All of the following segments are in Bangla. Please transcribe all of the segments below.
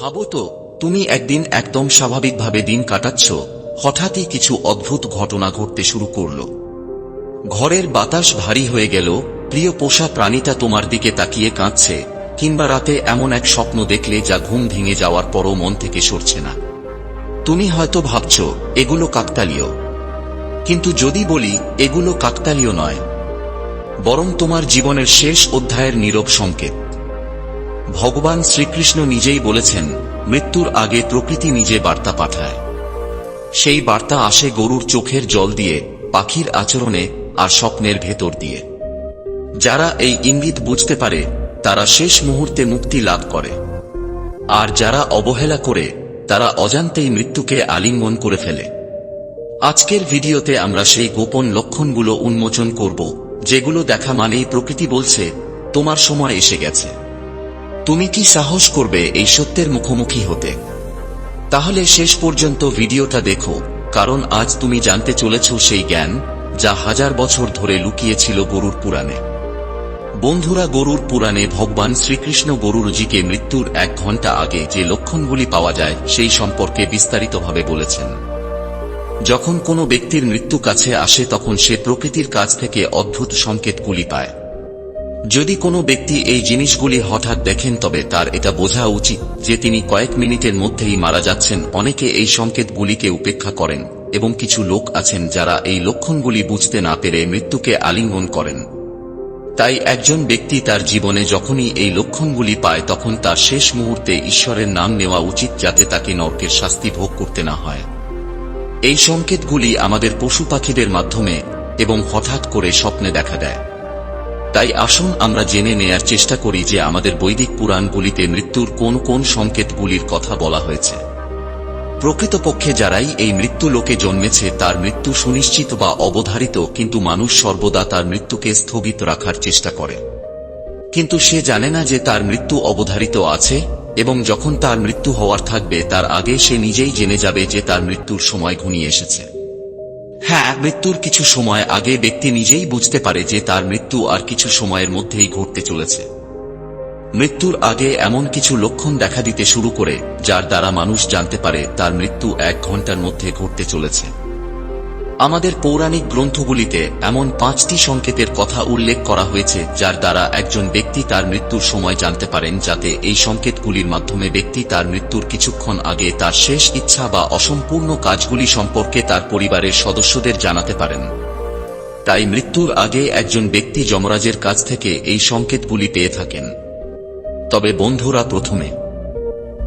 ভাবো তো, তুমি একদিন একদম স্বাভাবিকভাবে দিন কাটাচ্ছ, হঠাৎই কিছু অদ্ভুত ঘটনা ঘটতে শুরু করল। ঘরের বাতাস ভারী হয়ে গেল, প্রিয় পোষা প্রাণীটা তোমার দিকে তাকিয়ে কাঁদছে, কিংবা রাতে এমন এক স্বপ্ন দেখলে যা ঘুম ভেঙে যাওয়ার পরও মন থেকে সরছে না। তুমি হয়তো ভাবছ, এগুলো কাকতালীয়। কিন্তু যদি বলি, এগুলো কাকতালীয় নয়, বরং তোমার জীবনের শেষ অধ্যায়ের নীরব সংকেত। ভগবান শ্রীকৃষ্ণ নিজেই বলেছেন, মৃত্যুর আগে প্রকৃতি নিজে বার্তা পাঠায়। সেই বার্তা আসে গরুর চোখের জল দিয়ে, পাখির আচরণে আর স্বপ্নের ভেতর দিয়ে। যারা এই ইঙ্গিত বুঝতে পারে, তারা শেষ মুহূর্তে মুক্তি লাভ করে। আর যারা অবহেলা করে, তারা অজান্তেই মৃত্যুকে আলিঙ্গন করে ফেলে। আজকের ভিডিওতে আমরা সেই গোপন লক্ষণগুলো উন্মোচন করব, যেগুলো দেখা মানেই প্রকৃতি বলছে, তোমার সময় এসে গেছে। তুমি কি সাহস করবে এই সত্যের মুখোমুখি হতে? তাহলে শেষ পর্যন্ত ভিডিওটা দেখো, কারণ আজ তুমি জানতে চলেছ সেই জ্ঞান, যা হাজার বছর ধরে লুকিয়েছিল গরুর পুরাণে। বন্ধুরা, গরুর পুরাণে ভগবান শ্রীকৃষ্ণ গরুরজিকে মৃত্যুর এক ঘণ্টা আগে যে লক্ষণগুলি পাওয়া যায়, সেই সম্পর্কে বিস্তারিতভাবে বলেছেন। যখন কোনো ব্যক্তির মৃত্যু কাছে আসে, তখন সে প্রকৃতির কাছ থেকে অদ্ভুত সংকেতগুলি পায়। যদি কোনো ব্যক্তি এই জিনিসগুলি হঠাৎ দেখেন তবে তার এটা বোঝা উচিত যে তিনি কয়েক মিনিটের মধ্যেই মারা যাচ্ছেন। অনেকে এই সংকেতগুলিকে উপেক্ষা করেন এবং কিছু লোক আছেন যারা এই লক্ষণগুলি বুঝতে না পেরে মৃত্যুকে আলিঙ্গন করেন। তাই একজন ব্যক্তি তার জীবনে যখনই এই লক্ষণগুলি পায় তখন তার শেষ মুহূর্তে ঈশ্বরের নাম নেওয়া উচিত যাতে তাকে নরকের শাস্তি ভোগ করতে না হয়। এই সংকেতগুলি আমাদের পশু পাখিদের মাধ্যমে এবং হঠাৎ করে স্বপ্নে দেখা দেয়। তাই আসুন আমরা জেনে নেয়ার চেষ্টা করি যে আমাদের বৈদিক পুরাণগুলিতে মৃত্যুর কোন কোন সংকেতগুলির কথা বলা হয়েছে। প্রকৃতপক্ষে যারাই এই মৃত্যু লোকে জন্মেছে তার মৃত্যু সুনিশ্চিত বা অবধারিত, কিন্তু মানুষ সর্বদা তার মৃত্যুকে স্থগিত রাখার চেষ্টা করে। কিন্তু সে জানে না যে তার মৃত্যু অবধারিত আছে, এবং যখন তার মৃত্যু হওয়ার থাকবে, তার আগে সে নিজেই জেনে যাবে যে তার মৃত্যুর সময় ঘনিয়ে এসেছে। হ্যাঁ মৃত্যুর কিছু সময় আগে ব্যক্তি নিজেই বুঝতে পারে যে তার মৃত্যু আর কিছু সময়ের মধ্যেই ঘটতে চলেছে। মৃত্যুর আগে এমন কিছু লক্ষণ দেখা দিতে শুরু করে, যার দ্বারা মানুষ জানতে পারে তার মৃত্যু এক ঘণ্টার মধ্যে ঘটতে চলেছে। আমাদের পৌরাণিক গ্রন্থগুলিতে এমন পাঁচটি সংকেতের কথা উল্লেখ করা হয়েছে, যার দ্বারা একজন ব্যক্তি তার মৃত্যুর সময় জানতে পারেন যাতে এই সংকেতগুলির মাধ্যমে ব্যক্তি তার মৃত্যুর কিছুক্ষণ আগে তার শেষ ইচ্ছা বা অসম্পূর্ণ কাজগুলি সম্পর্কে তার পরিবারের সদস্যদের জানাতে পারেন। তাই মৃত্যুর আগে একজন ব্যক্তি যমরাজের কাছ থেকে এই সংকেতগুলি পেয়ে থাকেন। তবে বন্ধুরা, প্রথমে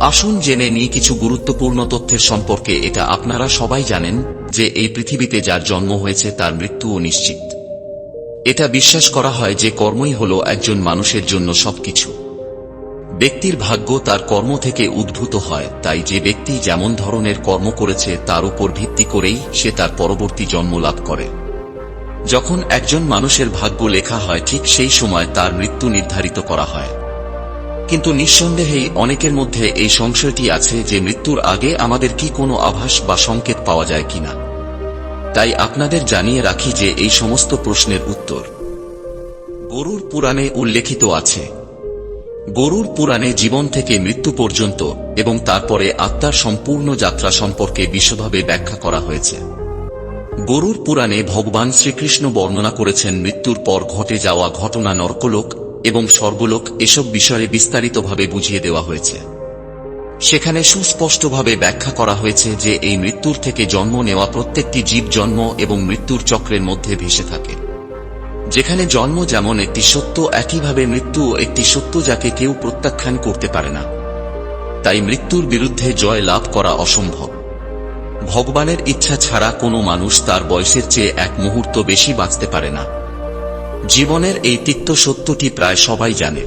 আসুন জেনে নিই কিছু গুরুত্বপূর্ণ তথ্যের সম্পর্কে। এটা আপনারা সবাই জানেন যে এই পৃথিবীতে যার জন্ম হয়েছে তার মৃত্যুও নিশ্চিত। এটা বিশ্বাস করা হয় যে কর্মই হল একজন মানুষের জন্য সবকিছু। ব্যক্তির ভাগ্য তার কর্ম থেকে উদ্ভূত হয়, তাই যে ব্যক্তি যেমন ধরনের কর্ম করেছে তার উপর ভিত্তি করেই সে তার পরবর্তী জন্ম লাভ করে। যখন একজন মানুষের ভাগ্য লেখা হয়, ঠিক সেই সময় তার মৃত্যু নির্ধারিত করা হয়। কিন্তু নিঃসন্দেহেই অনেকের মধ্যে এই সংশয়টি আছে যে মৃত্যুর আগে আমাদের কি কোনো আভাস বা সংকেত পাওয়া যায় কিনা। তাই আপনাদের জানিয়ে রাখি যে এই সমস্ত প্রশ্নের উত্তর গরুর পুরাণে উল্লেখিত আছে। গরুর পুরাণে জীবন থেকে মৃত্যু পর্যন্ত এবং তারপরে আত্মার সম্পূর্ণ যাত্রা সম্পর্কে বিশদভাবে ব্যাখ্যা করা হয়েছে। গরুর পুরাণে ভগবান শ্রীকৃষ্ণ বর্ণনা করেছেন মৃত্যুর পর ঘটে যাওয়া ঘটনা নরকলোক এবং স্বর্গলোক এসব বিষয়ে বিস্তারিতভাবে বুঝিয়ে দেওয়া হয়েছে। সেখানে সুস্পষ্টভাবে ব্যাখ্যা করা হয়েছে যে এই মৃত্যুর থেকে জন্ম নেওয়া প্রত্যেকটি জীব জন্ম এবং মৃত্যুর চক্রের মধ্যে ভেসে থাকে। যেখানে জন্ম যেমন একটি সত্য, একইভাবে মৃত্যু একটি সত্য যাকে কেউ প্রত্যাখ্যান করতে পারে না। তাই মৃত্যুর বিরুদ্ধে জয় লাভ করা অসম্ভব। ভগবানের ইচ্ছা ছাড়া কোনো মানুষ তার বয়সের চেয়ে এক মুহূর্ত বেশি বাঁচতে পারে না। জীবনের এই তিক্ত সত্যটি প্রায় সবাই জানে।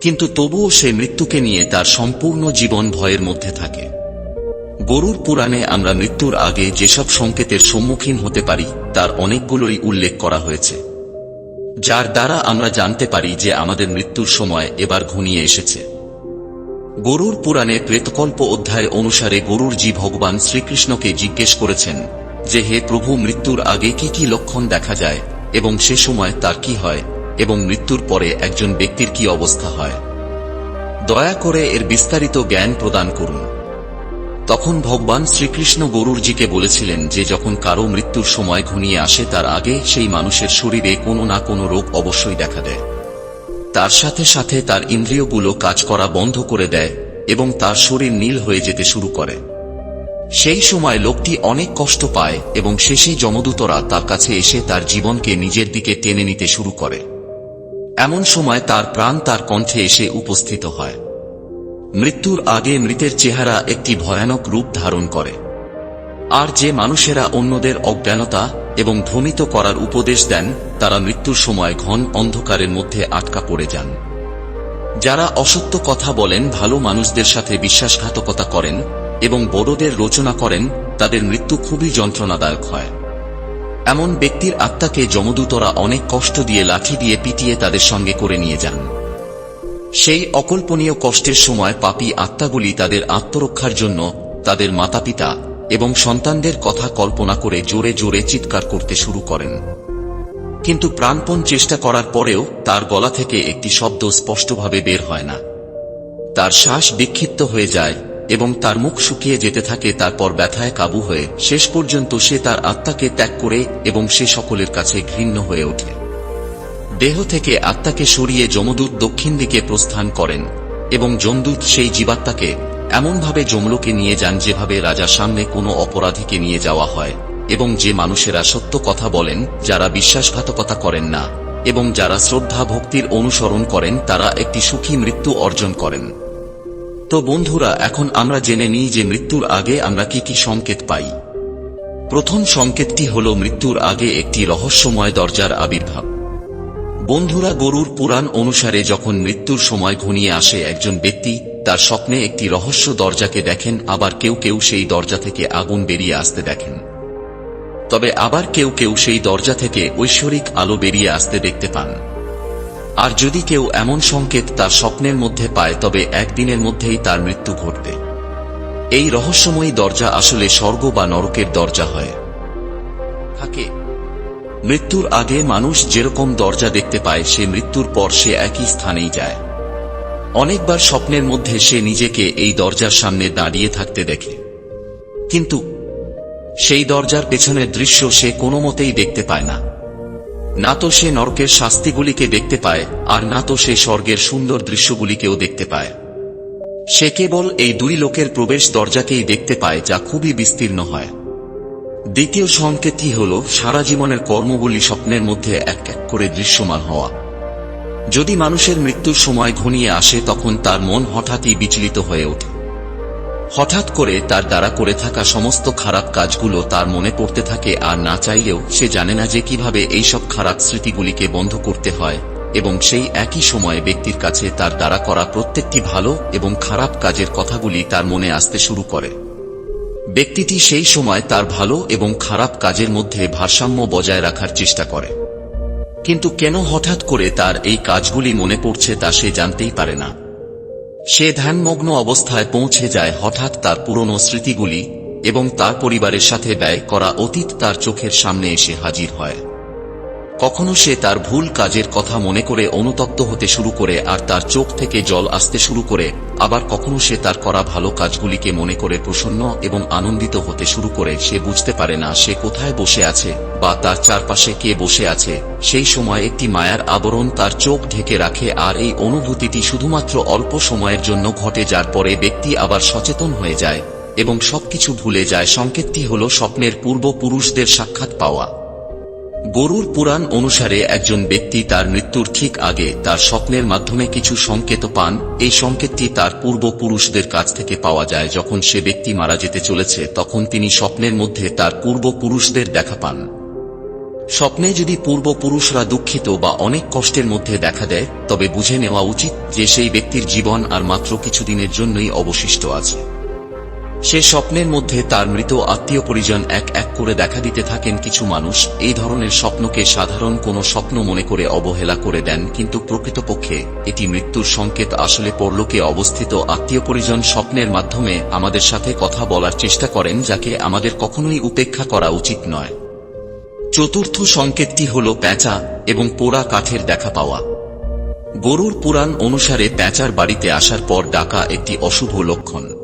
কিন্তু তবুও সে মৃত্যুকে নিয়ে তার সম্পূর্ণ জীবন ভয়ের মধ্যে থাকে। গরুর পুরাণে আমরা মৃত্যুর আগে যেসব সংকেতের সম্মুখীন হতে পারি, তার অনেকগুলোই উল্লেখ করা হয়েছে। যার দ্বারা আমরা জানতে পারি যে আমাদের মৃত্যুর সময় এবার ঘনিয়ে এসেছে। গরুর পুরাণে প্রেতকল্প অধ্যায় অনুসারে গরুর জি ভগবান শ্রীকৃষ্ণকে জিজ্ঞেস করেছেন যে, হে প্রভু, মৃত্যুর আগে কি কি লক্ষণ দেখা যায়? এবং সে সময় তার কি হয় এবং মৃত্যুর পরে একজন ব্যক্তির কি অবস্থা হয়। দয়া করে এর বিস্তারিত জ্ঞান প্রদান করুন। তখন ভগবান শ্রীকৃষ্ণ গরুরজিকে বলেছিলেন যে যখন কারও মৃত্যুর সময় ঘনিয়ে আসে তার আগে সেই মানুষের শরীরে কোনো না কোনো রোগ অবশ্যই দেখা দেয়। তার সাথে সাথে তার ইন্দ্রিয়গুলো কাজ করা বন্ধ করে দেয় এবং তার শরীর নীল হয়ে যেতে শুরু করে। সেই সময় লোকটি অনেক কষ্ট পায় এবং শেষে যমদূতরা তার কাছে এসে তার জীবনকে নিজের দিকে টেনে নিতে শুরু করে। এমন সময় তার প্রাণ তার কণ্ঠে এসে উপস্থিত হয়। মৃত্যুর আগে মৃতের চেহারা একটি ভয়ানক রূপ ধারণ করে। আর যে মানুষেরা অন্যদের অজ্ঞানতা এবং ভ্রমিত করার উপদেশ দেন, তারা মৃত্যুর সময় ঘন অন্ধকারের মধ্যে আটকা পড়ে যান। যারা অসত্য কথা বলেন, ভালো মানুষদের সাথে বিশ্বাসঘাতকতা করেন এবং বড়দের রচনা করেন, তাদের মৃত্যু খুবই যন্ত্রণাদায়ক হয়। এমন ব্যক্তির আত্মাকে যমদূতরা অনেক কষ্ট দিয়ে লাঠি দিয়ে পিটিয়ে তাদের সঙ্গে করে নিয়ে যান। সেই অকল্পনীয় কষ্টের সময় পাপী আত্মাগুলি তাদের আত্মরক্ষার জন্য তাদের মাতাপিতা এবং সন্তানদের কথা কল্পনা করে জোরে জোরে চিৎকার করতে শুরু করেন। কিন্তু প্রাণপণ চেষ্টা করার পরেও তার গলা থেকে একটি শব্দ স্পষ্টভাবে বের হয় না। তার শ্বাস বিক্ষিপ্ত হয়ে যায় এবং তার মুখ শুকিয়ে যেতে থাকে তারপর ব্যথায় কাবু হয়ে শেষ পর্যন্ত সে তার আত্মাকে ত্যাগ করে এবং সে সকলের কাছে ঘৃণ্য হয়ে ওঠে। দেহ থেকে আত্মাকে সরিয়ে যমদূত দক্ষিণ দিকে প্রস্থান করেন এবং যমদূত সেই জীবাত্মাকে এমনভাবে যমলোকে নিয়ে যান যেভাবে রাজার সামনে কোনো অপরাধীকে নিয়ে যাওয়া হয় এবং যে মানুষেরা সত্য কথা বলেন, যারা বিশ্বাসঘাতকতা করেন না এবং যারা শ্রদ্ধা ভক্তির অনুসরণ করেন, তারা একটি সুখী মৃত্যু অর্জন করেন। তো বন্ধুরা, এখন আমরা জেনে নিই যে মৃত্যুর আগে আমরা কি কি সংকেত পাই। প্রথম সংকেতটি হল মৃত্যুর আগে একটি রহস্যময় দরজার আবির্ভাব। বন্ধুরা, গরুর পুরাণ অনুসারে যখন মৃত্যুর সময় ঘনিয়ে আসে একজন ব্যক্তি, তার স্বপ্নে একটি রহস্য দরজাকে দেখেন, আবার কেউ কেউ সেই দরজা থেকে আগুন বেরিয়ে আসতে দেখেন। তবে আবার কেউ কেউ সেই দরজা থেকে ঐশ্বরিক আলো বেরিয়ে আসতে দেখতে পান। আর যদি কেউ এমন সংকেত তার স্বপ্নের মধ্যে পায়, তবে একদিনের মধ্যেই তার মৃত্যু ঘটবে। এই রহস্যময়ী দরজা আসলে স্বর্গ বা নরকের দরজা হয়। থাকে, মৃত্যুর আগে মানুষ যেরকম দরজা দেখতে পায়, সে মৃত্যুর পর সে একই স্থানেই যায়। অনেকবার স্বপ্নের মধ্যে সে নিজেকে এই দরজার সামনে দাঁড়িয়ে থাকতে দেখে। কিন্তু সেই দরজার পেছনের দৃশ্য সে কোনো মতেই দেখতে পায় না। না তো সে নরকের শাস্তিগুলিকে দেখতে পায়, আর না তো সে স্বর্গের সুন্দর দৃশ্যগুলিকেও দেখতে পায়। সে কেবল এই দুই লোকের প্রবেশ দরজাকেই দেখতে পায়, যা খুবই বিস্তীর্ণ হয়। দ্বিতীয় সংকেতই হল, সারা জীবনের কর্মগুলি স্বপ্নের মধ্যে এক এক করে দৃশ্যমান হওয়া। যদি মানুষের মৃত্যুর সময় ঘনিয়ে আসে, তখন তার মন হঠাৎই বিচলিত হয়ে ওঠে। হঠাৎ করে তার দ্বারা করে থাকা সমস্ত খারাপ কাজগুলো তার মনে পড়তে থাকে আর না চাইলেও সে জানে না যে কীভাবে এইসব খারাপ স্মৃতিগুলিকে বন্ধ করতে হয় এবং সেই একই সময়ে ব্যক্তির কাছে তার দ্বারা করা প্রত্যেকটি ভালো এবং খারাপ কাজের কথাগুলি তার মনে আসতে শুরু করে। ব্যক্তিটি সেই সময় তার ভালো এবং খারাপ কাজের মধ্যে ভারসাম্য বজায় রাখার চেষ্টা করে। কিন্তু কেন হঠাৎ করে তার এই কাজগুলি মনে পড়ছে তা সে জানতেই পারে না। সে ধ্যানমগ্ন অবস্থায় পৌঁছে যায় হঠাৎ তার পুরনো স্মৃতিগুলি এবং তার পরিবারের সাথে ব্যয় করা অতীত তার চোখের সামনে এসে হাজির হয়। কখনো সে তার ভুল কাজের কথা মনে করে অনুতপ্ত হতে শুরু করে আর তার চোখ থেকে জল আসতে শুরু করে, আবার কখনো সে তার করা ভালো কাজগুলিকে মনে করে প্রসন্ন এবং আনন্দিত হতে শুরু করে, সে বুঝতে পারে না সে কোথায় বসে আছে বা তার চারপাশে কে বসে আছে। সেই সময় একটি মায়ার আবরণ তার চোখ ঢেকে রাখে আর এই অনুভূতিটি শুধুমাত্র অল্প সময়ের জন্য ঘটে যার পরে ব্যক্তি আবার সচেতন হয়ে যায় এবং সবকিছু ভুলে যায়। সংকেতটি হল স্বপ্নের পূর্বপুরুষদের সাক্ষাৎ পাওয়া। গরুর পুরাণ অনুসারে একজন ব্যক্তি তার মৃত্যুর ঠিক আগে তার স্বপ্নের মাধ্যমে কিছু সংকেত পান। এই সংকেতটি তার পূর্বপুরুষদের কাছ থেকে পাওয়া যায়। যখন সে ব্যক্তি মারা যেতে চলেছে, তখন তিনি স্বপ্নের মধ্যে তার পূর্বপুরুষদের দেখা পান। স্বপ্নে যদি পূর্বপুরুষরা দুঃখিত বা অনেক কষ্টের মধ্যে দেখা দেয়, তবে বুঝে নেওয়া উচিত যে সেই ব্যক্তির জীবন আর মাত্র কিছুদিনের জন্যই অবশিষ্ট আছে। সে স্বপ্নের মধ্যে তার মৃত আত্মীয় পরিজন এক এক করে দেখা দিতে থাকেন কিছু মানুষ। এই ধরনের স্বপ্নকে সাধারণ কোনো স্বপ্ন মনে করে অবহেলা করে দেন, কিন্তু প্রকৃতপক্ষে এটি মৃত্যুর সংকেত আসলে পরলোকে অবস্থিত আত্মীয় পরিজন স্বপ্নের মাধ্যমে আমাদের সাথে কথা বলার চেষ্টা করেন, যাকে আমাদের কখনোই উপেক্ষা করা উচিত নয়। চতুর্থ সংকেতটি হল প্যাঁচা এবং পোড়া কাঠের দেখা পাওয়া। গরুর পুরাণ অনুসারে প্যাঁচার বাড়িতে আসার পর ডাকা একটি অশুভ লক্ষণ।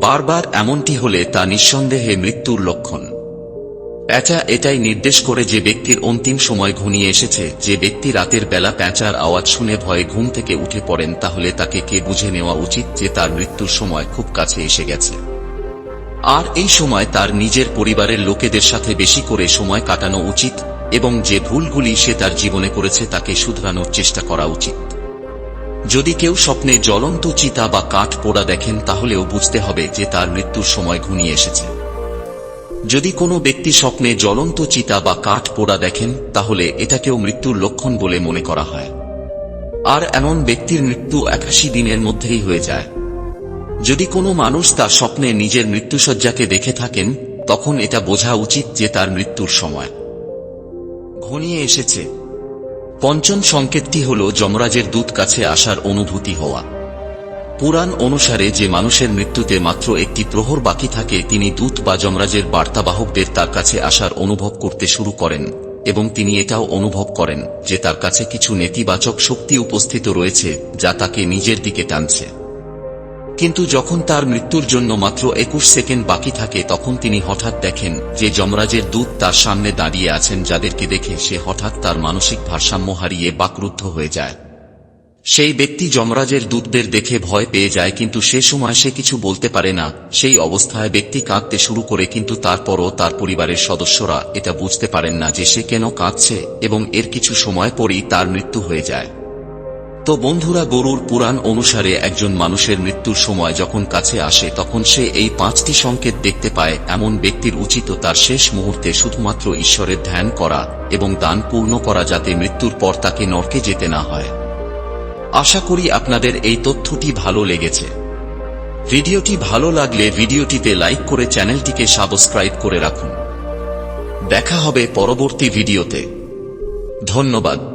বারবার এমনটি হলে তা নিঃসন্দেহে মৃত্যুর লক্ষণ। প্যাঁচা এটাই নির্দেশ করে যে ব্যক্তির অন্তিম সময় ঘনিয়ে এসেছে, যে ব্যক্তি রাতের বেলা প্যাঁচার আওয়াজ শুনে ভয়ে ঘুম থেকে উঠে পড়েন, তাহলে তাকে কে বুঝে নেওয়া উচিত যে তার মৃত্যুর সময় খুব কাছে এসে গেছে। আর এই সময় তার নিজের পরিবারের লোকেদের সাথে বেশি করে সময় কাটানো উচিত এবং যে ভুলগুলি সে তার জীবনে করেছে তাকে শুধরানোর চেষ্টা করা উচিত। যদি কেউ স্বপ্নে জ্বলন্ত চিতা বা কাঠ পোড়া দেখেন, তাহলেও বুঝতে হবে যে তার মৃত্যুর সময় ঘনিয়ে এসেছে। যদি কোনো ব্যক্তি স্বপ্নে জ্বলন্ত চিতা বা কাঠ পোড়া দেখেন, তাহলে এটাকেও মৃত্যুর লক্ষণ বলে মনে করা হয়। আর এমন ব্যক্তির মৃত্যু একাশি দিনের মধ্যেই হয়ে যায়। যদি কোনো মানুষ তার স্বপ্নে নিজের মৃত্যুসজ্জাকে দেখে থাকেন, তখন এটা বোঝা উচিত যে তার মৃত্যুর সময় ঘনিয়ে এসেছে। পঞ্চম সংকেতটি হল যমরাজের দূত কাছে আসার অনুভূতি হওয়া। পুরাণ অনুসারে যে মানুষের মৃত্যুতে মাত্র একটি প্রহর বাকি থাকে, তিনি দূত বা যমরাজের বার্তাবাহকদের তার কাছে আসার অনুভব করতে শুরু করেন এবং তিনি এটাও অনুভব করেন যে তার কাছে কিছু নেতিবাচক শক্তি উপস্থিত রয়েছে, যা তাকে নিজের দিকে টানছে। কিন্তু যখন তার মৃত্যুর জন্য মাত্র একুশ সেকেন্ড বাকি থাকে, তখন তিনি হঠাৎ দেখেন যে যমরাজের দূত তার সামনে দাঁড়িয়ে আছেন, যাদেরকে দেখে সে হঠাৎ তার মানসিক ভারসাম্য হারিয়ে বাকরুদ্ধ হয়ে যায়। সেই ব্যক্তি যমরাজের দূতদের দেখে ভয় পেয়ে যায়, কিন্তু সে সময় সে কিছু বলতে পারে না। সেই অবস্থায় ব্যক্তি কাঁদতে শুরু করে, কিন্তু তারপরও তার পরিবারের সদস্যরা এটা বুঝতে পারেন না যে সে কেন কাঁদছে, এবং এর কিছু সময় পরেই তার মৃত্যু হয়ে যায়। তো বন্ধুরা গরুর পুরাণ অনুসারে একজন মানুষের মৃত্যুর সময় যখন কাছে আসে, তখন সে এই পাঁচটি সংকেত দেখতে পায়। এমন ব্যক্তির উচিত তার শেষ মুহূর্তে শুধুমাত্র ঈশ্বরের ধ্যান করা এবং দান পূর্ণ করা যাতে মৃত্যুর পর তাকে নরকে যেতে না হয়। আশা করি আপনাদের এই তথ্যটি ভালো লেগেছে। ভিডিওটি ভালো লাগলে ভিডিওটিতে লাইক করে চ্যানেলটিকে সাবস্ক্রাইব করে রাখুন। দেখা হবে পরবর্তী ভিডিওতে। ধন্যবাদ।